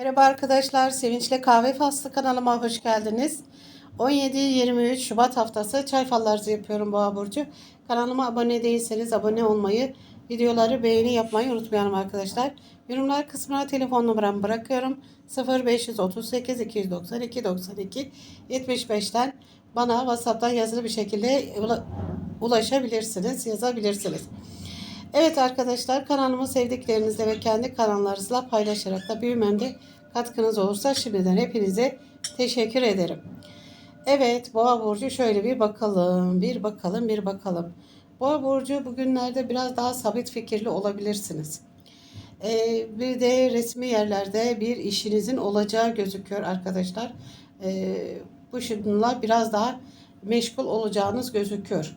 Merhaba arkadaşlar, Sevinçle Kahve Faslı kanalıma hoş geldiniz. 17-23 Şubat haftası çay fallarızı yapıyorum Boğa Burcu. Kanalıma abone değilseniz abone olmayı, videoları beğeni yapmayı unutmayalım arkadaşlar. Yorumlar kısmına telefon numaramı bırakıyorum. 0538 292 92 75'ten bana WhatsApp'tan yazılı bir şekilde ula- ulaşabilirsiniz, yazabilirsiniz. Evet arkadaşlar kanalımı sevdiklerinizle ve kendi kanallarınızla paylaşarak da büyümemde katkınız olursa şimdiden hepinize teşekkür ederim. Evet Boğa Burcu şöyle bir bakalım, bir bakalım, bir bakalım. Boğa Burcu bugünlerde biraz daha sabit fikirli olabilirsiniz. Ee, bir de resmi yerlerde bir işinizin olacağı gözüküyor arkadaşlar. Ee, bu şununla biraz daha meşgul olacağınız gözüküyor.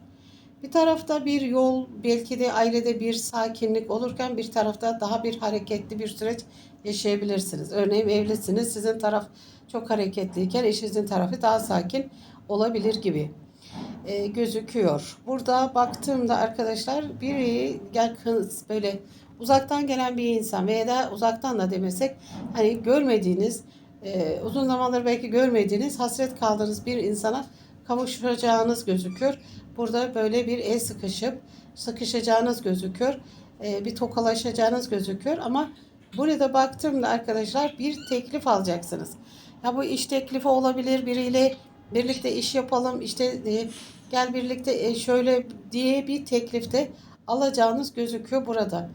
Bir tarafta bir yol, belki de ailede bir sakinlik olurken bir tarafta daha bir hareketli bir süreç yaşayabilirsiniz. Örneğin evlisiniz, sizin taraf çok hareketliyken eşinizin tarafı daha sakin olabilir gibi e, gözüküyor. Burada baktığımda arkadaşlar biri yakın böyle uzaktan gelen bir insan veya da uzaktan da demesek hani görmediğiniz e, uzun zamandır belki görmediğiniz hasret kaldığınız bir insana kavuşacağınız gözüküyor. Burada böyle bir el sıkışıp sıkışacağınız gözüküyor. E, bir tokalaşacağınız gözüküyor ama burada baktığımda arkadaşlar bir teklif alacaksınız. Ya bu iş teklifi olabilir biriyle birlikte iş yapalım işte e, gel birlikte e, şöyle diye bir teklifte alacağınız gözüküyor burada.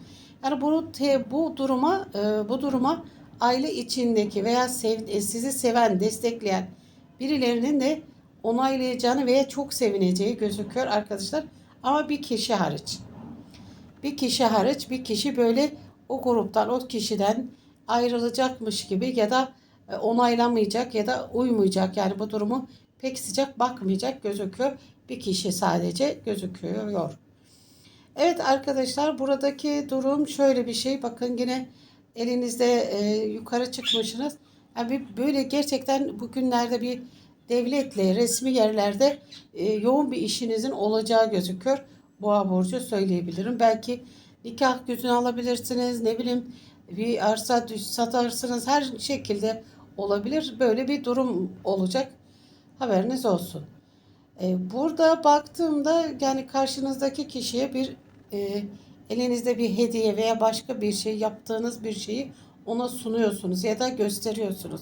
Yani bunu te, bu duruma e, bu duruma aile içindeki veya sizi seven, destekleyen birilerinin de onaylayacağını veya çok sevineceği gözüküyor arkadaşlar. Ama bir kişi hariç. Bir kişi hariç bir kişi böyle o gruptan o kişiden ayrılacakmış gibi ya da e, onaylamayacak ya da uymayacak. Yani bu durumu pek sıcak bakmayacak gözüküyor. Bir kişi sadece gözüküyor. Evet arkadaşlar buradaki durum şöyle bir şey. Bakın yine elinizde e, yukarı çıkmışsınız. Yani böyle gerçekten bugünlerde bir devletle resmi yerlerde e, yoğun bir işinizin olacağı gözüküyor. Boğa burcu söyleyebilirim. Belki nikah gözünü alabilirsiniz. Ne bileyim bir arsa satarsınız. Her şekilde olabilir. Böyle bir durum olacak. Haberiniz olsun. E, burada baktığımda yani karşınızdaki kişiye bir e, elinizde bir hediye veya başka bir şey yaptığınız bir şeyi ona sunuyorsunuz ya da gösteriyorsunuz.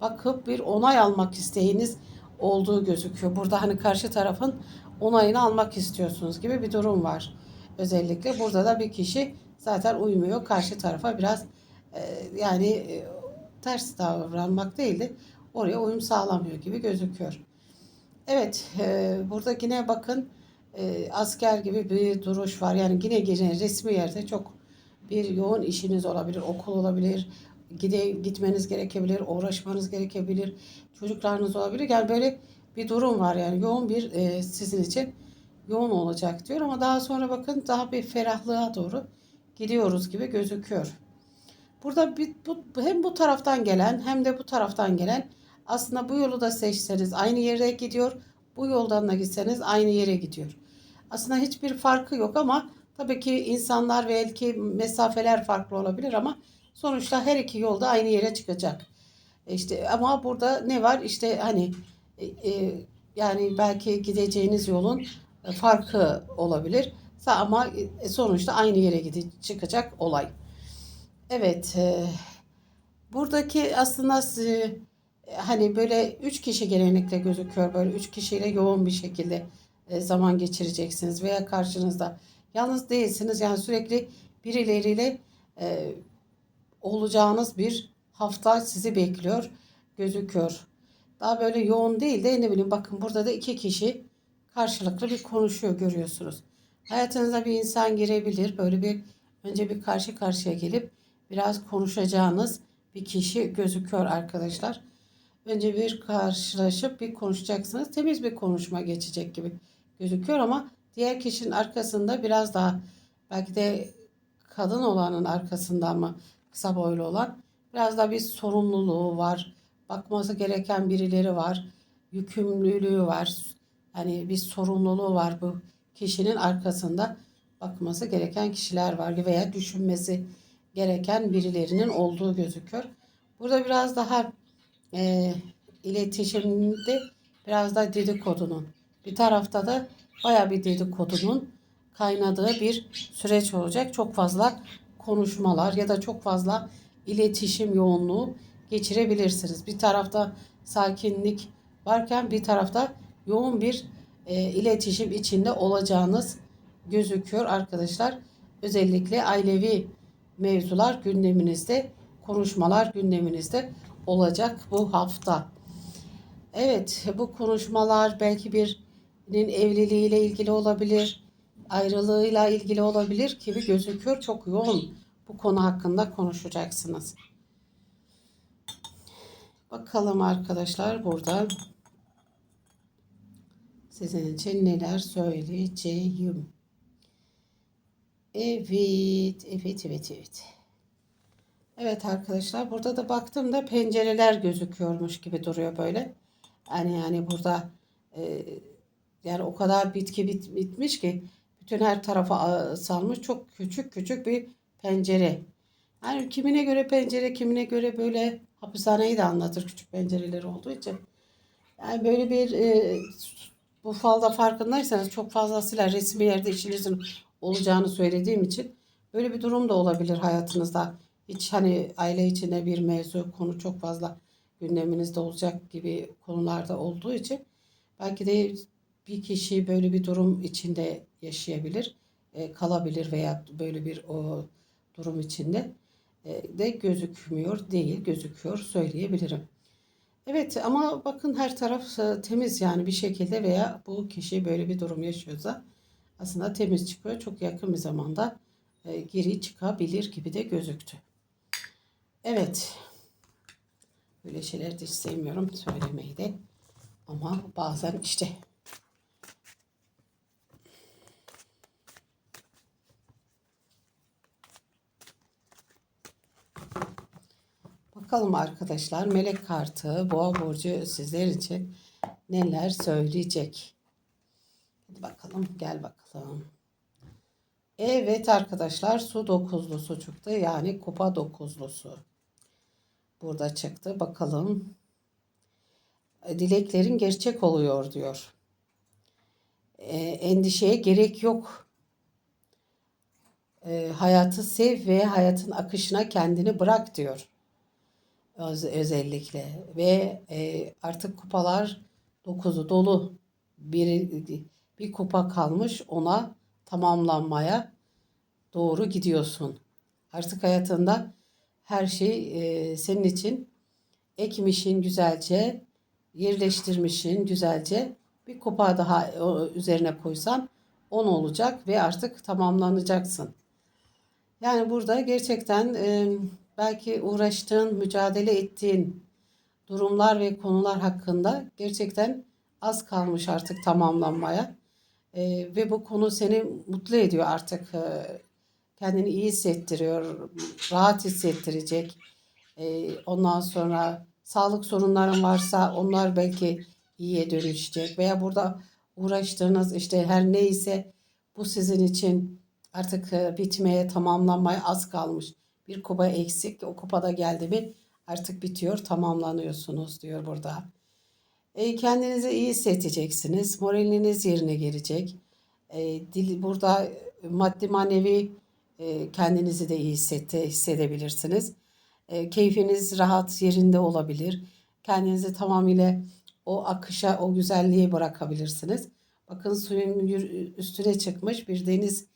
Bakıp bir onay almak isteğiniz olduğu gözüküyor. Burada hani karşı tarafın onayını almak istiyorsunuz gibi bir durum var. Özellikle burada da bir kişi zaten uymuyor. Karşı tarafa biraz e, yani e, ters davranmak değil de oraya uyum sağlamıyor gibi gözüküyor. Evet, e, burada yine bakın e, asker gibi bir duruş var. Yani yine yine resmi yerde çok bir yoğun işiniz olabilir, okul olabilir, gide gitmeniz gerekebilir, uğraşmanız gerekebilir, çocuklarınız olabilir. Yani böyle bir durum var yani yoğun bir e, sizin için yoğun olacak diyor ama daha sonra bakın daha bir ferahlığa doğru gidiyoruz gibi gözüküyor. Burada bir, bu, hem bu taraftan gelen hem de bu taraftan gelen aslında bu yolu da seçseniz aynı yere gidiyor. Bu yoldan da gitseniz aynı yere gidiyor. Aslında hiçbir farkı yok ama tabii ki insanlar ve belki mesafeler farklı olabilir ama sonuçta her iki yolda aynı yere çıkacak. İşte ama burada ne var? İşte hani e, e, yani belki gideceğiniz yolun farkı olabilir. Ama e, sonuçta aynı yere gidip çıkacak olay. Evet. E, buradaki aslında e, hani böyle üç kişi genellikle gözüküyor. Böyle üç kişiyle yoğun bir şekilde e, zaman geçireceksiniz veya karşınızda yalnız değilsiniz. Yani sürekli birileriyle e, olacağınız bir hafta sizi bekliyor gözüküyor. Daha böyle yoğun değil de ne bileyim bakın burada da iki kişi karşılıklı bir konuşuyor görüyorsunuz. Hayatınıza bir insan girebilir. Böyle bir önce bir karşı karşıya gelip biraz konuşacağınız bir kişi gözüküyor arkadaşlar. Önce bir karşılaşıp bir konuşacaksınız. Temiz bir konuşma geçecek gibi gözüküyor ama diğer kişinin arkasında biraz daha belki de kadın olanın arkasında ama kısa boylu olan biraz da bir sorumluluğu var. Bakması gereken birileri var. Yükümlülüğü var. Yani bir sorumluluğu var bu kişinin arkasında bakması gereken kişiler var veya düşünmesi gereken birilerinin olduğu gözüküyor. Burada biraz daha e, iletişimde biraz da dedikodunun bir tarafta da baya bir dedikodunun kaynadığı bir süreç olacak. Çok fazla konuşmalar ya da çok fazla iletişim yoğunluğu geçirebilirsiniz. Bir tarafta sakinlik varken bir tarafta yoğun bir e, iletişim içinde olacağınız gözüküyor arkadaşlar. Özellikle ailevi mevzular gündeminizde, konuşmalar gündeminizde olacak bu hafta. Evet, bu konuşmalar belki birinin evliliğiyle ilgili olabilir, ayrılığıyla ilgili olabilir gibi gözüküyor. Çok yoğun bu konu hakkında konuşacaksınız. Bakalım arkadaşlar burada sizin için neler söyleyeceğim. Evet, evet, evet, evet. Evet arkadaşlar burada da baktığımda pencereler gözüküyormuş gibi duruyor böyle. Yani yani burada e, yani o kadar bitki bit, bitmiş ki bütün her tarafa salmış çok küçük küçük bir pencere. Yani kimine göre pencere, kimine göre böyle hapishaneyi de anlatır küçük pencereleri olduğu için. Yani böyle bir e, bu falda farkındaysanız çok fazlasıyla resmi yerde işinizin olacağını söylediğim için böyle bir durum da olabilir hayatınızda. Hiç hani aile içinde bir mevzu konu çok fazla gündeminizde olacak gibi konularda olduğu için belki de bir kişi böyle bir durum içinde yaşayabilir, e, kalabilir veya böyle bir o durum içinde e, de gözükmüyor değil, gözüküyor söyleyebilirim. Evet ama bakın her taraf e, temiz yani bir şekilde veya bu kişi böyle bir durum yaşıyorsa aslında temiz çıkıyor. Çok yakın bir zamanda e, geri çıkabilir gibi de gözüktü. Evet. Böyle şeyler de hiç sevmiyorum söylemeyi de. Ama bazen işte Bakalım arkadaşlar melek kartı boğa burcu sizler için neler söyleyecek. Hadi bakalım gel bakalım. Evet arkadaşlar su dokuzlusu çıktı yani kupa dokuzlusu. Burada çıktı bakalım. Dileklerin gerçek oluyor diyor. E, endişeye gerek yok. E, hayatı sev ve hayatın akışına kendini bırak diyor öz- özellikle ve e, artık kupalar dokuzu dolu bir bir kupa kalmış ona tamamlanmaya doğru gidiyorsun. Artık hayatında her şey e, senin için ekmişin güzelce yerleştirmişin güzelce bir kupa daha üzerine koysan 10 olacak ve artık tamamlanacaksın. Yani burada gerçekten e, belki uğraştığın, mücadele ettiğin durumlar ve konular hakkında gerçekten az kalmış artık tamamlanmaya. E, ve bu konu seni mutlu ediyor artık. E, kendini iyi hissettiriyor, rahat hissettirecek. E, ondan sonra sağlık sorunların varsa onlar belki iyiye dönüşecek. Veya burada uğraştığınız işte her neyse bu sizin için artık e, bitmeye, tamamlanmaya az kalmış. Bir kupa eksik. O kupada geldi mi artık bitiyor, tamamlanıyorsunuz diyor burada. E, kendinizi iyi hissedeceksiniz. Moraliniz yerine gelecek. E, dil, burada maddi manevi e, kendinizi de iyi hissette, hissedebilirsiniz. E, keyfiniz rahat yerinde olabilir. Kendinizi tamamıyla o akışa, o güzelliğe bırakabilirsiniz. Bakın suyun üstüne çıkmış bir deniz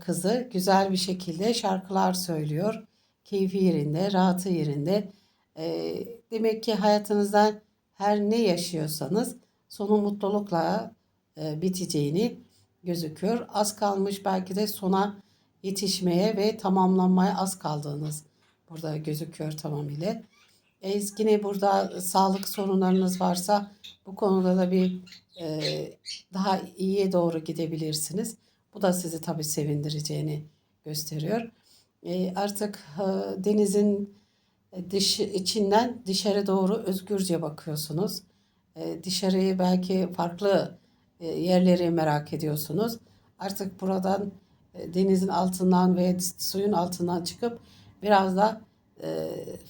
kızı güzel bir şekilde şarkılar söylüyor. Keyfi yerinde, rahatı yerinde. E, demek ki hayatınızda her ne yaşıyorsanız sonu mutlulukla e, biteceğini gözüküyor. Az kalmış belki de sona yetişmeye ve tamamlanmaya az kaldığınız burada gözüküyor tamamıyla. E, yine burada sağlık sorunlarınız varsa bu konuda da bir e, daha iyiye doğru gidebilirsiniz. Bu da sizi tabii sevindireceğini gösteriyor. E, artık e, denizin dış içinden dışarı doğru özgürce bakıyorsunuz. E, dışarıyı belki farklı yerleri merak ediyorsunuz. Artık buradan denizin altından ve suyun altından çıkıp biraz da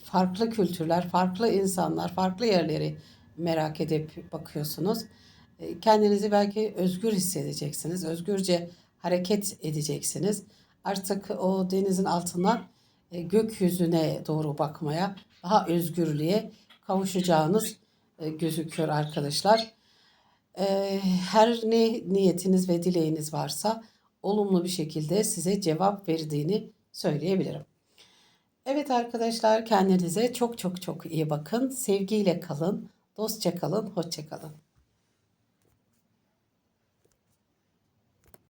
farklı kültürler, farklı insanlar, farklı yerleri merak edip bakıyorsunuz. Kendinizi belki özgür hissedeceksiniz. Özgürce hareket edeceksiniz. Artık o denizin altından e, gökyüzüne doğru bakmaya, daha özgürlüğe kavuşacağınız e, gözüküyor arkadaşlar. E, Her ne niyetiniz ve dileğiniz varsa olumlu bir şekilde size cevap verdiğini söyleyebilirim. Evet arkadaşlar kendinize çok çok çok iyi bakın. Sevgiyle kalın, dostça kalın, hoşça kalın.